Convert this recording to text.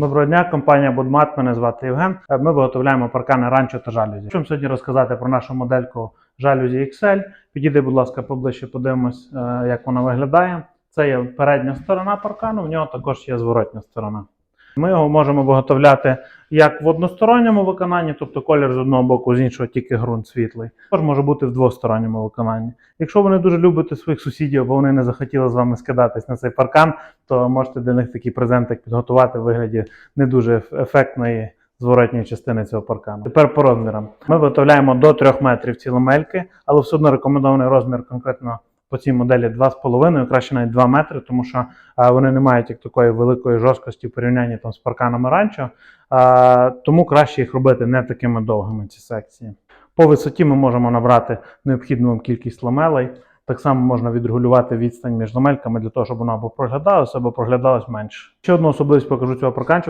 Доброго дня, компанія Будмат. Мене звати Євген. Е, Ми виготовляємо паркани ранчо та жалюзі. Хочемо сьогодні розказати про нашу модельку жалюзі XL. Підійди, будь ласка, поближче, подивимось, е, як вона виглядає. Це є передня сторона паркану, в нього також є зворотня сторона. Ми його можемо виготовляти як в односторонньому виконанні, тобто колір з одного боку, з іншого тільки ґрунт світлий. Також може бути в двосторонньому виконанні. Якщо ви не дуже любите своїх сусідів, бо вони не захотіли з вами скидатись на цей паркан, то можете для них такий презентик підготувати в вигляді не дуже ефектної зворотньої частини цього паркану. Тепер по розмірам. Ми виготовляємо до 3 метрів ціломельки, але все одно рекомендований розмір конкретно по цій моделі 2,5, краще навіть 2 метри, тому що а, вони не мають як такої великої жорсткості в порівнянні там, з парканами ранчо. А, тому краще їх робити не такими довгими, ці секції. По висоті ми можемо набрати необхідну вам кількість ламелей. Так само можна відрегулювати відстань між ламельками для того, щоб воно або проглядалося, або проглядалось менше. Ще одну особливість покажу цього парканчика.